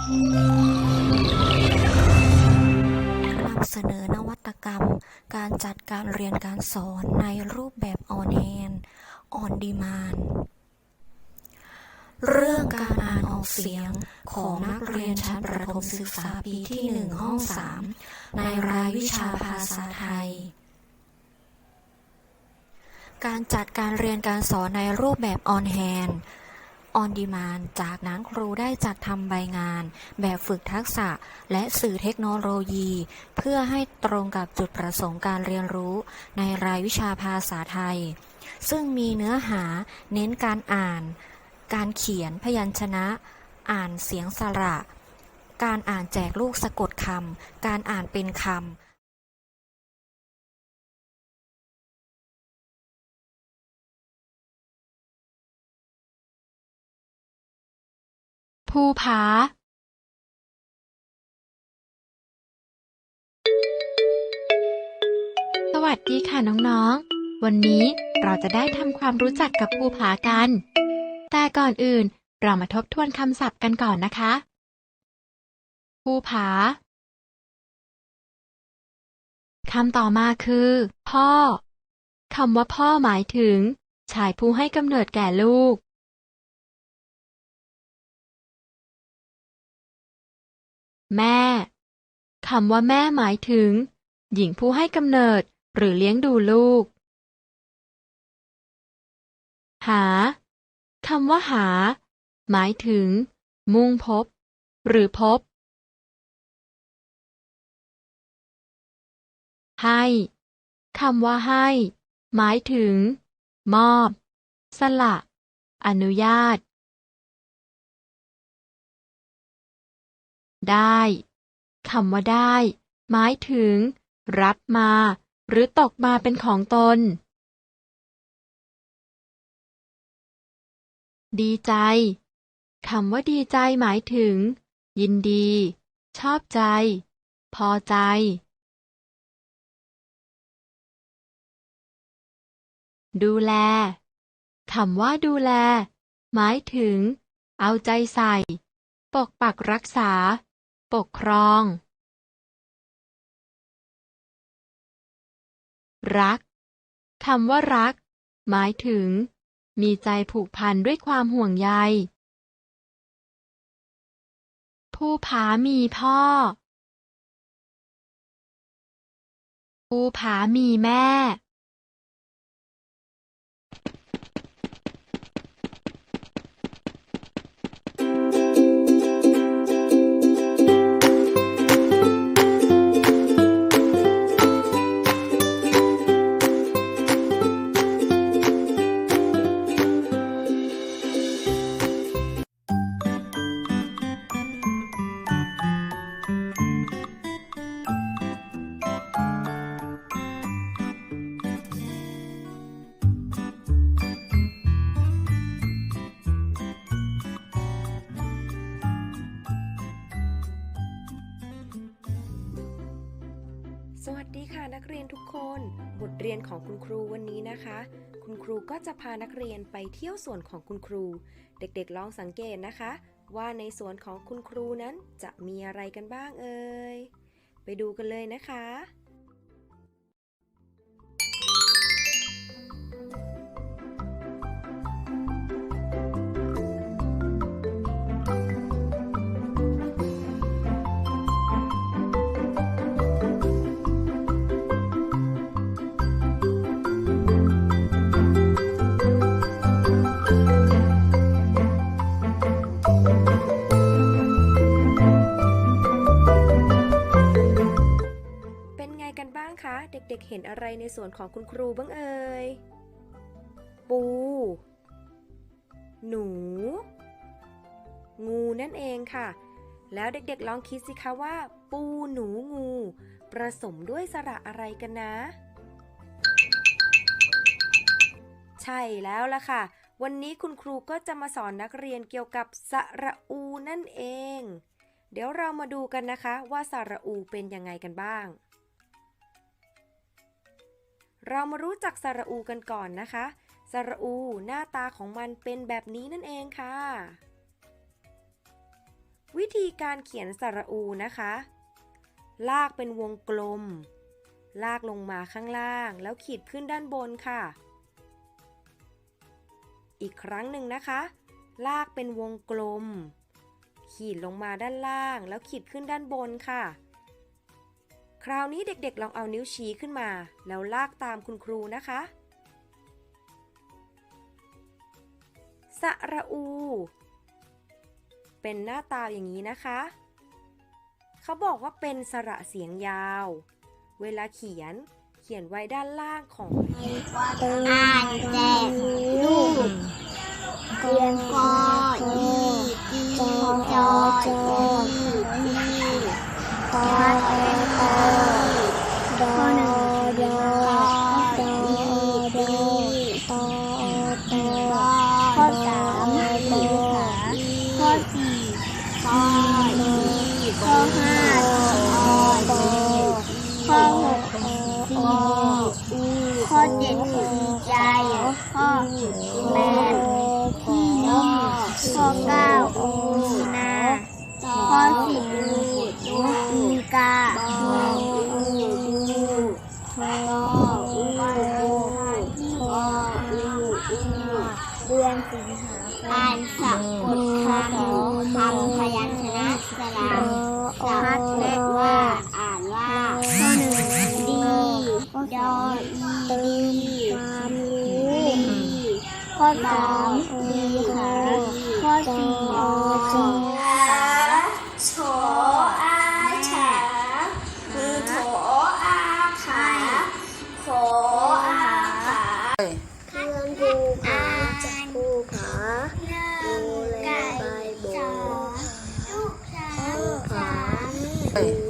นำเสนอนวัตกรรม การจัดการเรียนการสอนในรูปแบบออนแ n นออนดีมานเรื่องการอ่านออกเสียงของนักเรียนชั้นประถมศึกษาปีที่1ห้อง3ในรายวิชาภาษาไทย การจัดการเรียนการสอนในรูปแบบออนแ n น ออนดีมานจากนั้นครูได้จัดทำใบงาน แบบฝึกทักษะ และสื่อเทคโนโลยี เพื่อให้ตรงกับจุดประสงค์การเรียนรู้ ในรายวิชาภาษาไทย ซึ่งมีเนื้อหาเน้นการอ่าน การเขียนพยัญชนะ อ่านเสียงสระ การอ่านแจกลูกสะกดคำ การอ่านเป็นคำ ภูผา สวัสดีค่ะน้องๆ วันนี้เราจะได้ทำความรู้จักกับภูผากัน แต่ก่อนอื่นเรามาทบทวนคำศัพท์กันก่อนนะคะ ภูผาคำต่อมาคือ พ่อคำว่าพ่อหมายถึง ชายผู้ให้กำเนิดแก่ลูก แม่ คำว่าแม่หมายถึง หญิงผู้ให้กำเนิดหรือเลี้ยงดูลูก หา คำว่าหา หมายถึง มุ่งพบ หรือพบ ให้คำว่าให้ หมายถึง มอบ สละ อนุญาต ได้คำว่าได้ หมายถึง รับมา หรือตกมาเป็นของตน ดีใจคำว่าดีใจหมายถึง ยินดี ชอบใจ พอใจ ดูแลคำว่าดูแล หมายถึง เอาใจใส่ ปกปักรักษา ปกครอง รักคำว่ารัก หมายถึง มีใจผูกพันด้วยความห่วงใย ผู้ผามีพ่อ ผู้ผามีแม่ เรียนทุกคน บทเรียนของคุณครูวันนี้นะคะ คุณครูก็จะพานักเรียนไปเที่ยวสวนของคุณครู เด็กๆลองสังเกตนะคะ ว่าในสวนของคุณครูนั้นจะมีอะไรกันบ้างเอ่ย ไปดูกันเลยนะคะ ด็กๆเห็นอะไรในสวนของคุณครูบ้างเอ่ย ปู หนู งูนั่นเองค่ะ แล้วเด็กๆลองคิดสิคะว่า ปูหนูงู ประสมด้วยสระอะไรกันนะ ใช่แล้วล่ะค่ะ วันนี้คุณครูก็จะมาสอนนักเรียนเกี่ยวกับสระอูนั่นเอง เดี๋ยวเรามาดูกันนะคะว่าสระอูเป็นยังไงกันบ้าง เรามารู้จักสระอูกันก่อนนะคะ สระอูหน้าตาของมันเป็นแบบนี้นั่นเองค่ะ วิธีการเขียนสระอูนะคะ ลากเป็นวงกลม ลากลงมาข้างล่าง แล้วขีดขึ้นด้านบนค่ะ อีกครั้งหนึ่งนะคะ ลากเป็นวงกลม ขีดลงมาด้านล่าง แล้วขีดขึ้นด้านบนค่ะ คราวนี้เด็กๆลองเอานิ้วชี้ขึ้นมา แล้วลากตามคุณครูนะคะ สระอู เป็นหน้าตาอย่างนี้นะคะ เขาบอกว่าเป็นสระเสียงยาว เวลาเขียนเขียนไว้ด้านล่างของอ่านแจกลูกเรียนกออีกีจอจีจีกอ เอดอหนึ่งดออีดีตอตอข้อสามดีขาข้อสี่กออีข้อห้าตออีข้อหกซีอีข้อเจ็ดใจข้อแปดที่นี่ข้อเก้าอีนาข้อสิบอีกา สามดีขาข้อสี่อจโฉอาฉาคือโถอาขาโขอาขาเครื่องดูขาจักรูขาดูแลใบโบลูกช้างสามดูแล